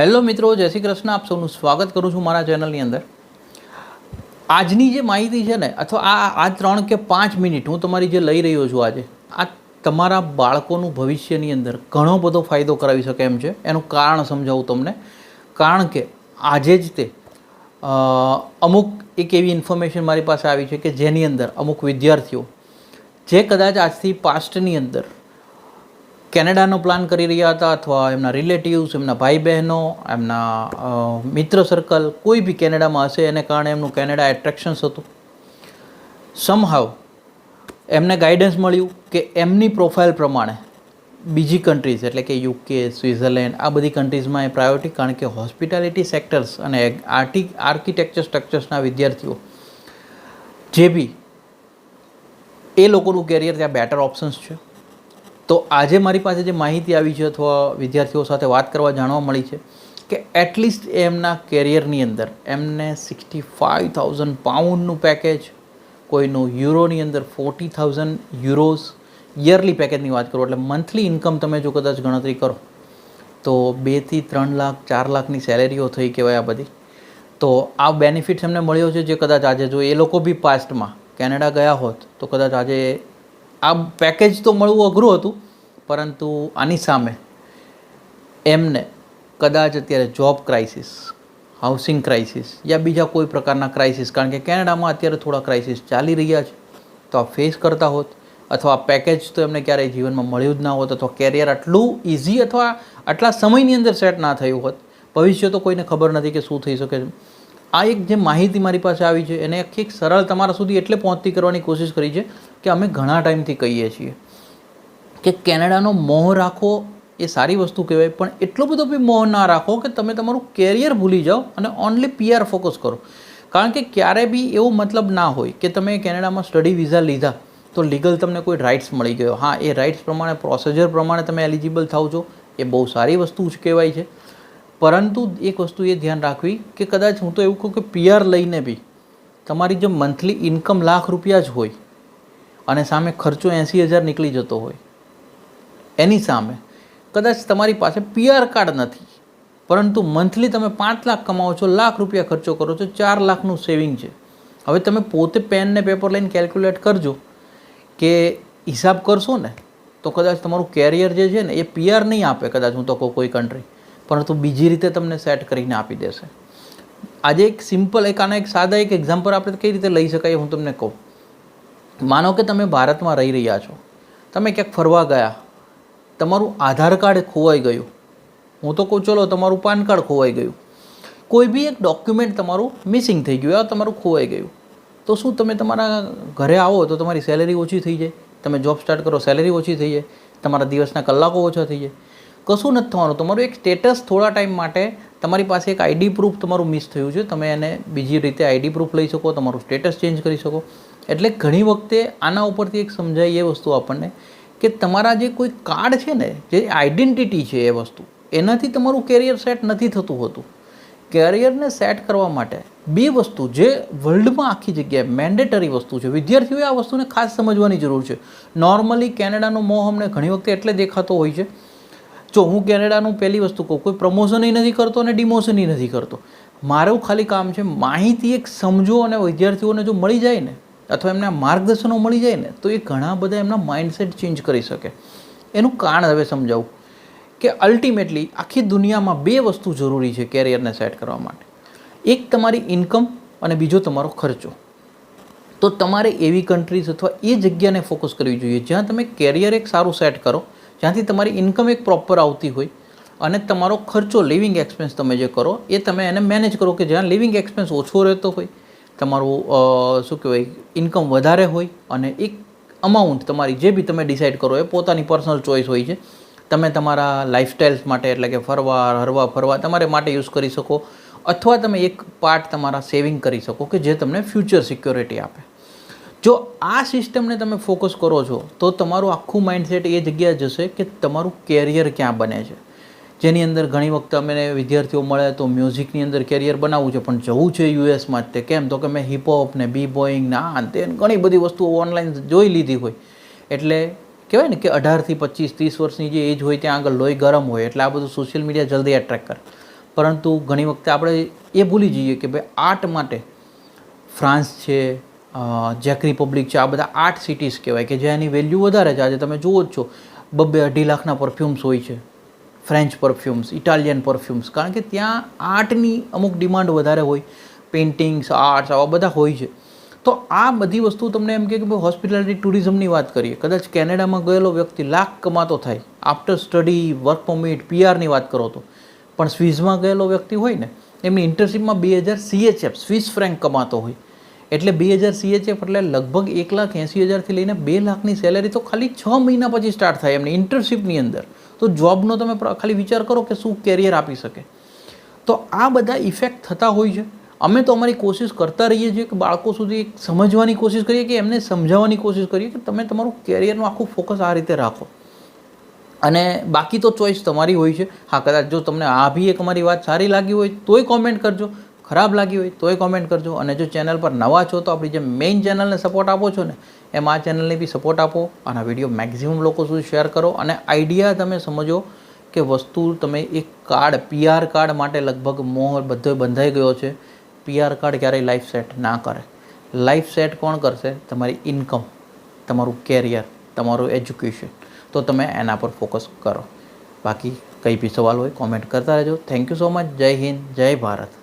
Hello મિત્રો, જય શ્રી કૃષ્ણ. આપ સૌનું સ્વાગત કરું છું મારા ચેનલની અંદર. આજની જે માહિતી છે ને, અથવા આ આ ત્રણ કે પાંચ મિનિટ હું તમારી જે લઈ રહ્યો છું આજે, આ તમારા બાળકોનું ભવિષ્યની અંદર ઘણો બધો ફાયદો કરાવી શકે એમ છે. એનું કારણ સમજાવું તમને. કારણ કે આજે જ તે અમુક એક એવી ઇન્ફોર્મેશન મારી પાસે આવી છે કે જેની અંદર અમુક વિદ્યાર્થીઓ, જે કદાચ આજથી પાસ્ટની અંદર કેનેડાનો પ્લાન કરી રહ્યા હતા અથવા એમના રિલેટિવ્સ, એમના ભાઈ બહેનો એમના મિત્ર સર્કલ કોઈ બી કેનેડામાં હશે, એને કારણે એમનું કેનેડા એટ્રેક્શન્સ હતું. સમહાવ એમને ગાઈડન્સ મળ્યું કે એમની પ્રોફાઇલ પ્રમાણે બીજી કન્ટ્રીઝ એટલે કે યુકે સ્વિટ્ઝરલેન્ડ આ બધી કન્ટ્રીઝમાં એ પ્રાયોરિટી કારણ કે હોસ્પિટાલિટી સેક્ટર્સ અને આર્ટી આર્કિટેક્ચર સ્ટ્રક્ચર્સના વિદ્યાર્થીઓ, જે બી, એ લોકોનું કેરિયર ત્યાં બેટર ઓપ્શન્સ છે. તો આજે મારી પાસે જે માહિતી આવી છે અથવા વિદ્યાર્થીઓ સાથે વાત કરવા જાણવા મળી છે કે એટલીસ્ટ એમના કેરિયરની અંદર એમને સિક્સટી ફાઇવ થાઉઝન્ડ પાઉન્ડનું પેકેજ કોઈનું યુરોની અંદર ફોર્ટી થાઉઝન્ડ યુરોઝ યરલી પેકેજની વાત કરું, એટલે મંથલી ઇન્કમ તમે જો કદાચ ગણતરી કરો, તો બેથી ત્રણ લાખ, ચાર લાખની સેલેરીઓ થઈ કહેવાય આ બધી. તો આ બેનિફિટ્સ એમને મળ્યો છે જે કદાચ આજે જો એ લોકો બી પાસ્ટમાં કેનેડા ગયા હોત, તો કદાચ આજે આ પેકેજ તો મળવું અઘરું હતું, પરંતુ આની સામે એમને કદાચ અત્યારે જોબ ક્રાઇસિસ હાઉસિંગ ક્રાઇસિસ યા બીજા કોઈ પ્રકારના ક્રાઇસિસ કારણ કે કેનેડામાં અત્યારે થોડા ક્રાઇસિસ ચાલી રહ્યા છે. તો આ ફેસ કરતા હોત, અથવા પેકેજ તો એમને ક્યારેય જીવનમાં મળ્યું જ ના હોત, અથવા કેરિયર આટલું ઇઝી અથવા આટલા સમયની અંદર સેટ ના થયું હોત, ભવિષ્ય તો કોઈને ખબર નથી કે શું થઈ શકે. છે આ એક જે માહિતી મારી પાસે આવી છે, એને આખી એક સરળ તમારા સુધી એટલે પહોંચતી કરવાની કોશિશ કરી છે કે અમે ઘણા ટાઈમથી કહીએ છીએ કે કેનેડાનો મોહ રાખો એ સારી વસ્તુ કહેવાય, પણ એટલો બધો બી મોહ ના રાખો કે તમે તમારું કેરિયર ભૂલી જાઓ અને ઓનલી પીઆર ફોકસ કરો. કારણ કે ક્યારે બી એવો મતલબ ના હોય કે તમે કેનેડામાં સ્ટડી વિઝા લીધા તો લીગલ તમને કોઈ રાઇટ્સ મળી ગયો. હા, એ રાઇટ્સ પ્રમાણે પ્રોસેજર પ્રમાણે તમે એલિજિબલ થાવ છો, એ બહુ સારી વસ્તુ જ કહેવાય છે. પરંતુ એક વસ્તુ એ ધ્યાન રાખવી કે કદાચ હું તો એવું કહું કે પીઆર લઈને બી તમારી જો મંથલી ઇન્કમ લાખ રૂપિયા જ હોય અને સામે ખર્ચો એંસી હજાર નીકળી જતો હોય, એની સામે કદાચ તમારી પાસે પીઆર કાર્ડ નથી, પરંતુ મંથલી તમે પાંચ લાખ કમાવો છો, લાખ રૂપિયા ખર્ચો કરો છો, ચાર લાખનું સેવિંગ છે. હવે તમે પોતે પેન ને પેપર લઈને કેલ્ક્યુલેટ કરજો કે હિસાબ કરશો ને, તો કદાચ તમારું કેરિયર જે છે ને એ પીઆર નહીં આપે, કદાચ હું તો કહું કોઈ કન્ટ્રી પરંતુ બીજી રીતે તમને સેટ કરીને આપી દેશે. આજે એક સિમ્પલ એક, આના એક સાદા એક એક્ઝામ્પલ આપણે કઈ રીતે લઈ શકાય હું તમને કહું. માનો કે તમે ભારતમાં રહી રહ્યા છો. તમે ક્યાંક ફરવા ગયા. તમારું આધાર કાર્ડ ખોવાઈ ગયું. હું તો કહું, ચલો, તમારું પાન કાર્ડ ખોવાઈ ગયું. કોઈ બી એક ડોક્યુમેન્ટ તમારું મિસિંગ થઈ ગયું તમારું ખોવાઈ ગયું. તો શું તમે તમારા ઘરે આવો તો તમારી સેલેરી ઓછી થઈ જાય. તમે જોબ સ્ટાર્ટ કરો સેલેરી ઓછી થઈ જાય. તમારા દિવસના કલાકો ઓછા થઈ જાય. કશું નથી થવાનું. તમારું એક સ્ટેટસ થોડા ટાઈમ માટે તમારી પાસે એક આઈડી પ્રૂફ તમારું મિસ થયું છે. તમે એને બીજી રીતે આઈડી પ્રૂફ લઈ શકો, તમારું સ્ટેટસ ચેન્જ કરી શકો. એટલે ઘણી વખતે આના ઉપરથી એક સમજાય એ વસ્તુ આપણને કે તમારા જે કોઈ કાર્ડ છે ને, જે આઈડેન્ટિટી છે એ વસ્તુ, એનાથી તમારું કેરિયર સેટ નથી થતું હોતું. કેરિયરને સેટ કરવા માટે બે વસ્તુ જે વર્લ્ડમાં આખી જગ્યાએ મેન્ડેટરી વસ્તુ છે. વિદ્યાર્થીઓએ આ વસ્તુને ખાસ સમજવાની જરૂર છે. નોર્મલી કેનેડાનો મોહ અમને ઘણી વખતે એટલે દેખાતો હોય છે. જો હું કેનેડાનું પહેલી વસ્તુ કહું, કોઈ પ્રમોશન નથી કરતો અને ડિમોશન નથી કરતો. મારું ખાલી કામ છે માહિતી એક સમજો અને વિદ્યાર્થીઓને જો મળી જાય ને, અથવા એમને માર્ગદર્શનો મળી જાય ને, તો એ ઘણા બધા એમના માઇન્ડસેટ ચેન્જ કરી શકે. એનું કારણ હવે સમજાવું કે અલ્ટિમેટલી આખી દુનિયામાં બે વસ્તુ જરૂરી છે કેરિયરને સેટ કરવા માટે. એક તમારી ઇન્કમ અને બીજો તમારો ખર્ચો. તો તમારે એવી કન્ટ્રીઝ અથવા એ જગ્યાને ફોકસ કરવી જોઈએ જ્યાં તમે કેરિયર એક સારું સેટ કરો જ્યાંથી તમારી ઇન્કમ એક પ્રોપર આવતી હોય અને તમારો ખર્ચો લિવિંગ એક્સપેન્સ તમે જે કરો, એ તમે એને મેનેજ કરો કે જ્યાં લિવિંગ એક્સપેન્સ ઓછો રહેતો હોય, તમારું શું કહેવાય ઇન્કમ વધારે હોય અને એક અમાઉન્ટ તમારી જે બી તમે ડિસાઇડ કરો, એ પોતાની પર્સનલ ચોઇસ હોય છે. તમે તમારા લાઇફસ્ટાઇલ્સ માટે એટલે કે ફરવા, હરવા, ફરવા તમારે માટે યુઝ કરી શકો, અથવા તમે એક પાર્ટ તમારા સેવિંગ કરી શકો કે જે તમને ફ્યુચર સિક્યોરિટી આપે. જો આ સિસ્ટમને તમે ફોકસ કરો છો, તો તમારું આખું માઇન્ડસેટ એ જગ્યાએ જશે કે તમારું કેરિયર ક્યાં બને છે. જેની અંદર ઘણી વખત અમે વિદ્યાર્થીઓ મળે તો મ્યુઝિકની અંદર કેરિયર બનાવવું છે, પણ જવું છે યુએસમાં જ તે કેમ? તો કે મેં હિપહોપ ને બી બોઈંગ ને આ તે ઘણી બધી વસ્તુઓ ઓનલાઈન જોઈ લીધી હોય. એટલે કહેવાય ને કે અઢારથી પચીસ, ત્રીસ વર્ષની જે એજ હોય ત્યાં આગળ લોહી ગરમ હોય, એટલે આ બધું સોશિયલ મીડિયા જલ્દી એટ્રેક્ટ કરે. પરંતુ ઘણી વખતે આપણે એ ભૂલી જઈએ કે ભાઈ આર્ટ માટે ફ્રાન્સ છે જેક રિપબ્લિક છે, આ બધા આર્ટ સિટીઝ કહેવાય કે જેની વેલ્યુ વધારે છે. આજે તમે જુઓ જ છો બબ્બે અઢી લાખના પરફ્યુમ્સ હોય છે. ફ્રેન્ચ પરફ્યુમ્સ ઇટાલિયન પરફ્યુમ્સ કારણ કે ત્યાં આર્ટની અમુક ડિમાન્ડ વધારે હોય. પેઇન્ટિંગ્સ આર્ટ્સ આવા બધા હોય છે. તો આ બધી વસ્તુ તમને એમ કે ભાઈ હોસ્પિટાલિટી ટુરિઝમની વાત કરીએ. કદાચ કેનેડામાં ગયેલો વ્યક્તિ લાખ કમાતો થાય. આફ્ટર સ્ટડી વર્ક પરમિટ પીઆરની વાત કરો તો. પણ સ્વિઝમાં ગયેલો વ્યક્તિ હોય ને, એમની ઇન્ટર્નશીપમાં બે હજાર સીએચએફ સ્વિસ ફ્રેન્ક કમાતો હોય. એટલે બે હજાર સીએચએફ એટલે લગભગ એક લાખ એંસી હજારથી લઈને બે લાખની સેલેરી તો ખાલી છ મહિના પછી સ્ટાર્ટ થાય એમની ઇન્ટર્નશીપની અંદર. તો જોબનો તમે ખાલી વિચાર કરો કે શું કેરિયર આપી શકે. તો આ બધા ઇફેક્ટ થતા હોય છે. અમે તો અમારી કોશિશ કરતા રહીએ છીએ કે બાળકો સુધી સમજવાની કોશિશ કરીએ કે એમને સમજાવવાની કોશિશ કરીએ કે તમે તમારું કેરિયરનું આખું ફોકસ આ રીતે રાખો. અને બાકી તો ચોઈસ તમારી હોય છે. હા, કદાચ જો તમને આ બી એક અમારી વાત સારી લાગી હોય, તોય કોમેન્ટ કરજો. ખરાબ લાગી હોય તોય કોમેન્ટ કરજો. અને જો ચેનલ પર નવા છો તો આપણી જે મેઇન ચેનલને સપોર્ટ આપો છો ને, એમ આ ચેનલને બી સપોર્ટ આપો અને વીડિયો મેક્ઝિમમ લોકો સુધી શેર કરો. અને આઈડિયા તમે સમજો કે વસ્તુ તમે એક કાર્ડ પીઆર કાર્ડ માટે લગભગ મોહ બધો બંધાઈ ગયો છે. પીઆર કાર્ડ ક્યારેય લાઈફ સેટ ના કરે. લાઈફ સેટ કોણ કરશે? તમારી ઇન્કમ તમારું કેરિયર તમારું એજ્યુકેશન તો તમે એના પર ફોકસ કરો. બાકી કંઈ બી સવાલ હોય કોમેન્ટ કરતા રહેજો. થેન્ક યુ સો મચ જય હિન્દ, જય ભારત.